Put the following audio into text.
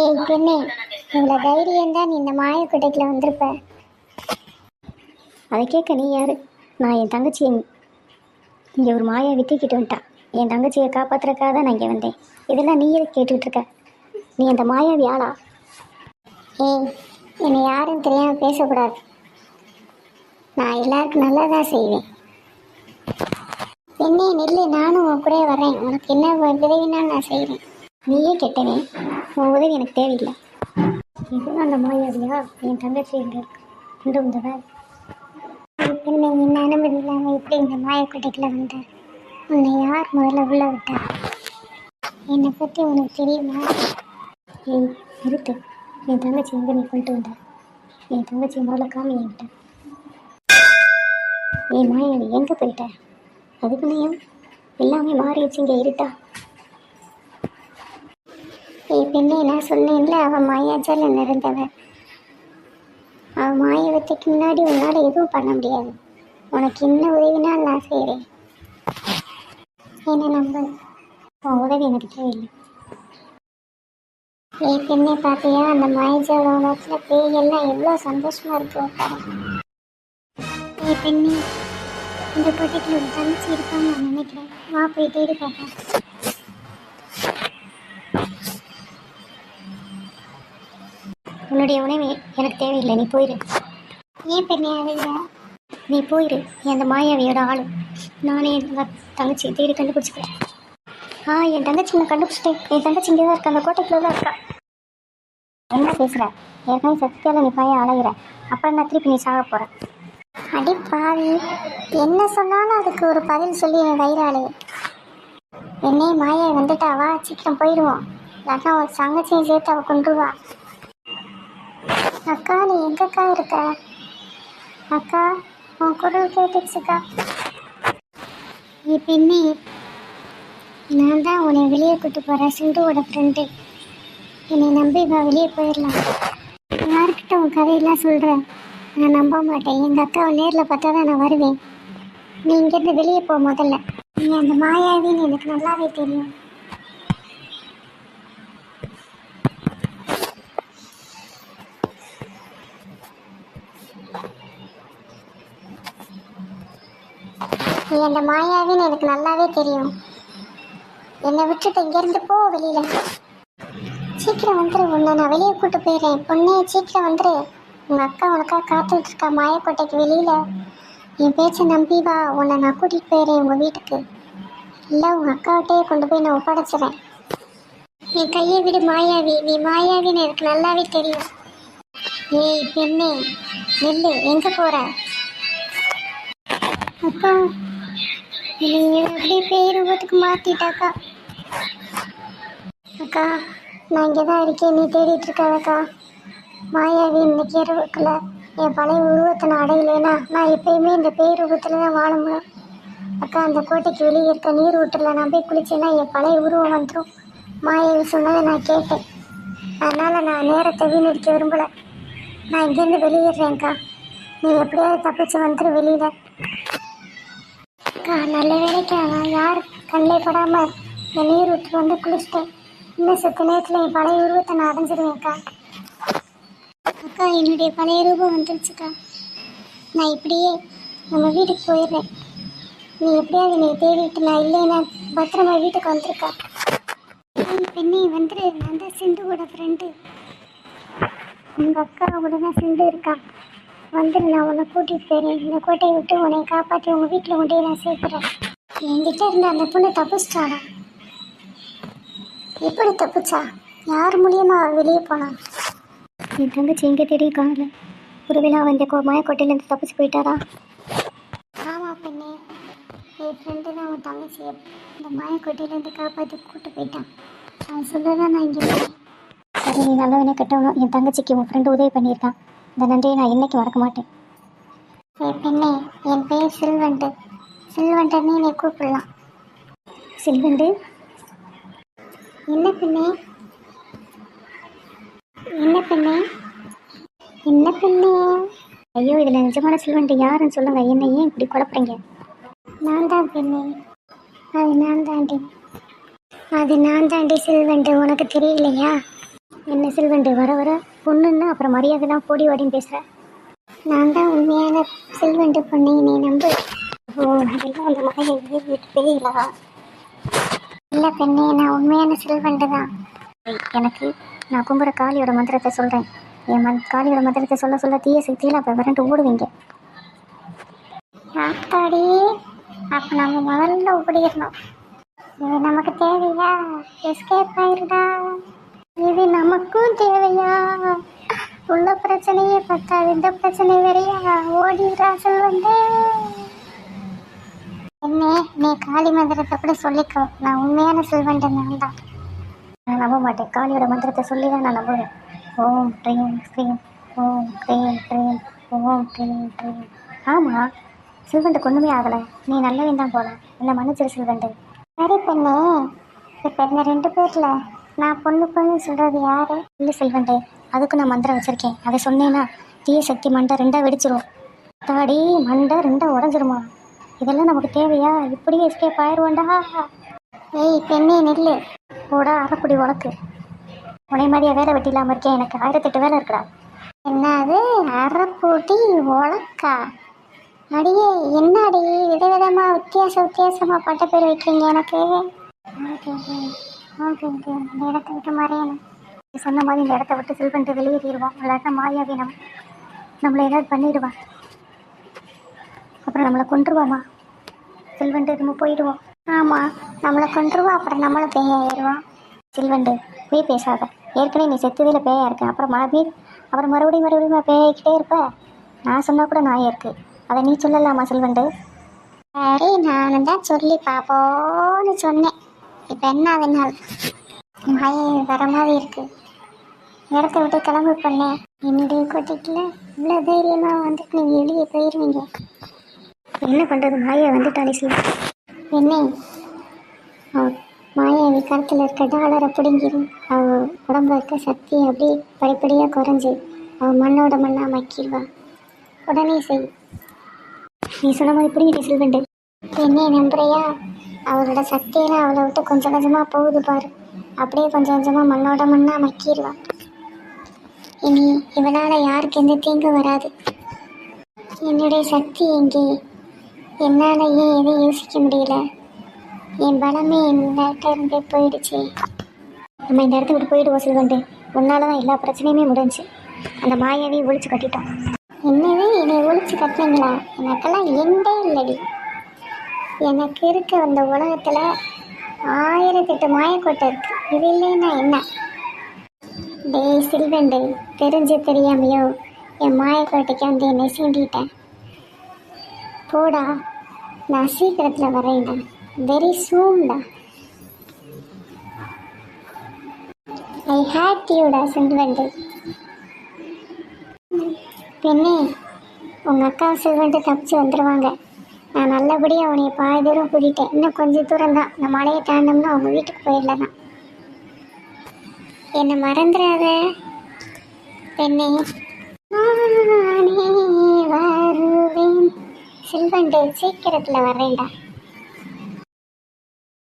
ஏய் பெண்ணே இவ்வளோ தைரியம் தான் நீ இந்த மாயக்கொட்டைக்குள்ள வந்திருப்ப. அதை கேட்க நீ யாரு? நான் என் தங்கச்சி இங்கே ஒரு மாயை வித்திக்கிட்டு வந்துட்டான். என் தங்கச்சியை காப்பாத்துறதுக்காக தான் நான் இங்கே வந்தேன். இதெல்லாம் நீயே கேட்டுக்கிட்டு இருக்க? நீ அந்த மாயாவி ஆளா? ஏய் என்னை யாரும் தெரியாமல் பேசக்கூடாது. நான் எல்லாருக்கும் தான் செய்வேன். பெண்ணே நெல்லு நானும் உன் கூட வரேன் உனக்கு என்ன உதவினாலும் நான் செய்கிறேன் நீயே கெட்டவே உன் உதவி எனக்கு தேவையில்லை. இதுதான் அந்த மாயாவியா என் தங்கச்சி எங்கே கொண்டு வந்தவ என்ன அனுமதி இல்லாமல் எப்படி இந்த மாயக்கொட்டைக்குள்ள வந்த? உன்னை யார் முதல்ல உள்ள விட்டா? என்னை பற்றி உனக்கு தெரியுமா? ஏய் நிறுத்து. என் தங்கச்சி எங்கே நீ கொண்டு வந்த? என் தங்கச்சி முதல்ல காமி என்கிட்ட என் மாயாவி எங்கே போயிட்ட? அதுக்குள்ளேயும் எல்லாமே மாறிடுச்சு இங்கே இருட்டா? பெண்ணே நான் சொன்னேன்ல அவன் மாயாஜால நிறைந்தவ அவன் மாயவத்துக்கு முன்னாடி உன்னால் எதுவும் பண்ண முடியாது. உனக்கு என்ன உதவினாலும் நான் செய்கிறேன் என்ன நம்ப. உன் உதவி எனக்கு தேவையில்லை. ஏ பெண்ணே பார்த்தியா? அந்த மாயஜால உலகத்தில் பேயெல்லாம் எவ்வளோ சந்தோஷமா இருக்கு பாரு. ஏய் பெண்ணே இந்த பொட்டிக்கில் ஒரு தங்கச்சி இருக்கான்னு நான் நினைக்கிறேன். வா போய் தேடி பார்ப்பேன் உன்னுடைய உணவு எனக்கு தேவையில்லை. நீ போயிரு. ஏன் பெண்ணே அழுகிற? நீ போயிரு. அந்த மாயாவியோட ஆளு. நானே எங்கள் தேடி கண்டுபிடிச்சிக்கிறேன். ஆ என் தங்கச்சி நான் கண்டுபிடிச்சிட்டேன். என் தங்கச்சி இங்கே தான் இருக்கா? அந்த கோட்டைக்குள்ளே தான் இருக்கா? என்ன பேசுகிற ஏற்கனவே சத்தியால் நீ பாய அழகிற. அப்புறம் நான் திருப்பி நீ சாக போகிற அடி பாவி. என்ன சொன்னாலும் அதுக்கு ஒரு பதில் சொல்லி என் வயிறாளு என்னே மாயா வந்துட்டா. வா சீக்கிரம் போயிடுவோம் இல்லாட்டா ஒரு தங்கச்சியும் சேர்த்து அவள் கொண்டுருவா அக்கா நீ எங்கக்கா இருக்க? அக்கா உன் குரல் கேட்டுச்சுக்கா. நீ பெண்ணே நான் தான் உன்னை வெளியே கூட்டு போகிறேன் சிந்துவோட ஃப்ரெண்டு என்னை நம்பி வா வெளியே போயிடலாம். யார்கிட்ட உன் கதையெல்லாம் சொல்கிறேன் நான் நம்ப மாட்டேன். எங்கள் அக்காவை நேரில் பார்த்தா தான் நான் வருவேன். நீ இங்கேருந்து வெளியே போ முதல்ல. நீ அந்த மாயாவின்னு எனக்கு நல்லாவே தெரியும். நீ அந்த மாயாவின்னு எனக்கு நல்லாவே தெரியும். என்னை விட்டுட்டு இங்கேருந்து போ வெளியில. சீக்கிரம் வந்துரு உன்னை நான் வெளியே கூட்டு போயிடுறேன். பொண்ணே சீக்கிரம் வந்துரு. உங்கள் அக்கா உனக்காக காத்துட்டு இருக்கா மாயக்கோட்டைக்கு வெளியில. என் பேச்சை நம்பி வா. உன்னை நான் கூட்டிட்டு போயிடுறேன் உங்கள் வீட்டுக்கு. இல்லை உங்கள் அக்காவிட்டே கொண்டு போய் நான் ஒப்படைச்சிடறேன். நீ கையை விடு மாயாவி. நீ மாயாவின்னு எனக்கு நல்லாவே தெரியும். ஏய் பெண்ணே நெல்லு எங்கே போகிற அப்பா அக்கா நீ எப்படி பேருவத்துக்கு மாற்றிட்டாக்கா அக்கா நான் இங்கே தான் இருக்கேன். நீ தேடிட்டு இருக்காதக்கா. மாயாவி இன்னைக்கு இரவுக்குள்ள என் பழைய உருவத்தை நான் அடையலைன்னா நான் எப்பயுமே இந்த பேருருவத்தில் தான் வாழ முடியும் அக்கா அந்த கோட்டைக்கு வெளியே இருக்க நீர் ஊட்டில் நான் போய் குளிச்சேன்னா என் பழைய உருவம் வந்துடும் மாயாவி சொன்னதை நான் கேட்டேன். அதனால் நான் நேரத்தை வீணடிக்க விரும்பலை. நான் இங்கேருந்து வெளியேறேன்க்கா. நீ எப்படியாவது தப்பிச்சு வந்துரு வெளியில். அக்கா நல்ல வேலைக்கு யார் கண்ணில் படாமல் இந்த நீர் விட்டு வந்து குளிச்சிட்டேன். இன்னும் சத்து நேரத்தில் என் பழைய உருவத்தை நான் அடைஞ்சிருவேன்க்கா அக்கா. என்னுடைய பழைய ரூபம் வந்துருச்சுக்கா. நான் இப்படியே நம்ம வீட்டுக்கு போயிடுறேன். நீ எப்படியாவது என்னை தேடிட்டு நான் இல்லைன்னா பத்திரமா வீட்டுக்கு வந்திருக்கா. பெண்ணே வந்துரு நான் தான் கூட ஃப்ரெண்டு உங்கள் அக்கா கூட தான் சிந்து இருக்கா. வந்துடு நான் உன்னை கூட்டிகிட்டு போயிடுறேன். இந்த கோட்டையை விட்டு உன்னை காப்பாற்றி உங்கள் வீட்டில் கொண்டு போய் நான் சேர்க்குறேன் என்கிட்ட இருந்த அந்த பொண்ணு தப்பிச்சிட்டாடா. எப்படி தப்பிச்சா? யார் மூலியமாக வெளியே போனான் என் தங்கச்சி எங்கே தேடி காணல. ஒருவேளை அவன் இந்த கோ- மாயக்கோட்டையிலேருந்து தப்பிச்சு போயிட்டாரா ஆமாம் பெண்ணே. என் ஃப்ரெண்டு தான் அவன் தங்கச்சியை இந்த மாயக்கோட்டையிலேருந்து காப்பாற்றி கூப்பிட்டு போயிட்டான். அவன் சொல்ல தான் நான் இங்கே சரி நீ நல்லவனே கெட்டவனும் என் தங்கச்சிக்கு உன் ஃப்ரெண்டு உதவி பண்ணியிருக்கான். இந்த நன்றியை நான் என்னைக்கு மறக்க மாட்டேன். என் பெண்ணே என் பேர் சில்வண்டு. சில்வண்டனே என்னை கூப்பிடலாம். சில்வண்டு? என்ன பெண்ணே? என்ன பெண்ணே? என்ன பெண்ணே? ஐயோ இதில் நிஜமான சில்வண்டு யாருன்னு சொல்லுங்க. என்ன ஏன் இப்படி குழப்புறீங்க? நான் தான் பெண்ணே. அது நான் தாண்டி. அது நான் தாண்டி சில்வண்டு. உனக்கு தெரியலையா? என்ன செல்வண்டு வர வர. பொண்ணுன்னு அப்புறம் மரியாதை தான் போடி வாடின்னு பேசுகிற நான் தான் உண்மையான செல்வண்டு பொண்ணை நீ நம்பு. ஓ அதெல்லாம் அந்த மாதிரி வீட்டு தெரியலா இல்லை பெண்ணே நான் உண்மையான செல்வண்டு தான். எனக்கு நான் கும்புற காளியோட மந்திரத்தை சொல்கிறேன் என் மந் காளியோட மந்திரத்தை சொல்ல சொல்ல தீய சக்தியில் அப்போ விரண்டு ஓடுவீங்க. ஆத்தாடி அப்போ நம்ம முதல்ல ஓடிடணும். இது நமக்கு தேவையா? எஸ்கேப் ஆயிருடா. இது நமக்கும் தேவையா? உள்ள பிரச்சனையே பார்த்தா இந்த பிரச்சனை வேறையா? ஓடிடுறா செல்வந்தே என்ன நீ காளி மந்திரத்தை கூட சொல்லிக்கோ. நான் உண்மையான செல்வண்டை நான் தான். நான் நம்ப மாட்டேன். காளியோட மந்திரத்தை சொல்லி தான் நான் நம்புவேன். ஓம் க்ரீம் ஸ்ரீம் ஓம் க்ரீம் க்ரீம் ஓம் க்ரீம் க்ரீம். ஆமாம் செல்வண்டுக்கு ஒன்றுமே ஆகலை. நீ நல்லவன் தான் போல. என்ன மன்னிச்சிரு செல்வண்டு சரி பெண்ணே இப்போ இந்த ரெண்டு பேரில்? நான் பொண்ணு பொண்ணு சொல்கிறது யாரு? இல்லை செல்வண்டே அதுக்கு நான் மந்திரம் வச்சுருக்கேன். அதை சொன்னேன்னா தீய சக்தி மண்டை ரெண்டாக வெடிச்சிரும். தாடி மண்டை ரெண்டாக உடஞ்சிருமா? இதெல்லாம் நமக்கு தேவையா? இப்படியே எஸ்கேப் ஆயிடுவோண்டா ஏய் பெண்ணே நெல் போடா அரைக்குடி உனக்கு. உனே மாதிரியா வேலை வெட்டி இல்லாமல் இருக்கேன். எனக்கு ஆயிரத்தெட்டு வேலை இருக்கிறா என்னது? அரைப்பூட்டி உழக்கா அடியே என்னடி? விதவிதமாக வித்தியாச வித்தியாசமாக பட்ட பேர் வைக்கிறீங்க எனக்கு? Okay okay. இந்த இடத்த விட்டு மறையணும் நீ சொன்ன மாதிரி இந்த இடத்த விட்டு ஃபில் பண்ணிட்டு வெளியேறிடுவோம் இல்லாட்டா மாயாவே நம்ம நம்மளை ஏதாவது பண்ணிடுவான். அப்புறம் நம்மளை கொண்டுருவாமா சில்வண்டு நம்ம போயிடுவோம். ஆமாம் நம்மளை கொண்டுருவா அப்புறம் நம்மளும் பேயாயிருவோம் செல்வண்டு போய் பேசாத. ஏற்கனவே நீ செத்துதில் பேயா இருக்க. அப்புறம் மறுபடி அப்புறம் மறுபடியும் மறுபடியும் பேய்கிட்டே இருப்ப. நான் சொன்னால் கூட நான் இருக்கு அதை நீ சொல்லலாமா செல்வண்டு? சரி நானும் தான் சொல்லி பார்ப்போன்னு சொன்னேன். இப்போ என்ன அதனால் மழை வர மாதிரி இருக்கு. இடத்த விட்டு கிளம்பு பண்ணேன் என்னுடைய கொட்டிக்கல இவ்வளோ தைரியமாக வந்துட்டு நீங்கள் வெளியே போயிடுவீங்க என்ன பண்ணுறது மாயா வந்துட்டாலே சரி. என்ன அவ மாயாவி கருத்தில் இருக்க டாலரை பிடுங்கிடும் அவ உடம்பு இருக்க சக்தி அப்படியே படிப்படியாக குறைஞ்சி அவ மண்ணோட மண்ணா மக்கிடுவா. உடனே செய். நீ சொன்ன மாதிரி பிடிங்கிட்டே செல்வண்டு என்னை நம்புறியா? அவளோட சக்தியெல்லாம் அவளை விட்டு கொஞ்சம் கொஞ்சமாக போகுது பாரு. அப்படியே கொஞ்சம் கொஞ்சமாக மண்ணோட மண்ணாக மக்கிடுவான் இனி இவளால் யாருக்கு எந்த தீங்கும் வராது. என்னுடைய சக்தி எங்கே? என்னால் ஏன் எதையும் யோசிக்க முடியல? என் பலமே என்கிட்ட இருந்து போயிடுச்சு. நம்ம இந்த இடத்த விட்டு போயிடுவோம் சில்வண்டு உன்னால தான் எல்லா பிரச்சனையுமே முடிஞ்சுச்சு அந்த மாயாவையும் ஒழிச்சு கட்டிட்டோம். என்னவே என்னை ஒழிச்சு கட்டினீங்களா? எனக்கெல்லாம் எண்டே இல்லடி. எனக்கு இருக்க அந்த உலகத்தில் ஆயிரத்தெட்டு மாயக்கோட்டை இருக்கு. இது இல்லைன்னா என்ன? டேய் சில்வண்டு தெரிஞ்சு தெரியாமையோ என் மாயக்கோட்டைக்கு வந்து என்னை சீண்டிட்டேன் போடா நான் சீக்கிரத்தில் வரேன்டா. வெரி சூன்டா ஐ ஹேட் யூடா சில்வண்டு பெண்ணே உங்கள் அக்கா சில்வன்ட்டு தப்பிச்சு வந்துடுவாங்க நான் நல்லபடியாக அவனை பாதி தூரம் கூட்டிட்டேன். இன்னும் கொஞ்சம் தூரம் தான் இந்த மலையை தாண்டோம்னா அவங்க வீட்டுக்கு போயிடலாம் என்னை மறந்துடாத பெண்ணே நானே வருவேன். சில்வன்ட்டு சீக்கிரத்தில் வரேன்டா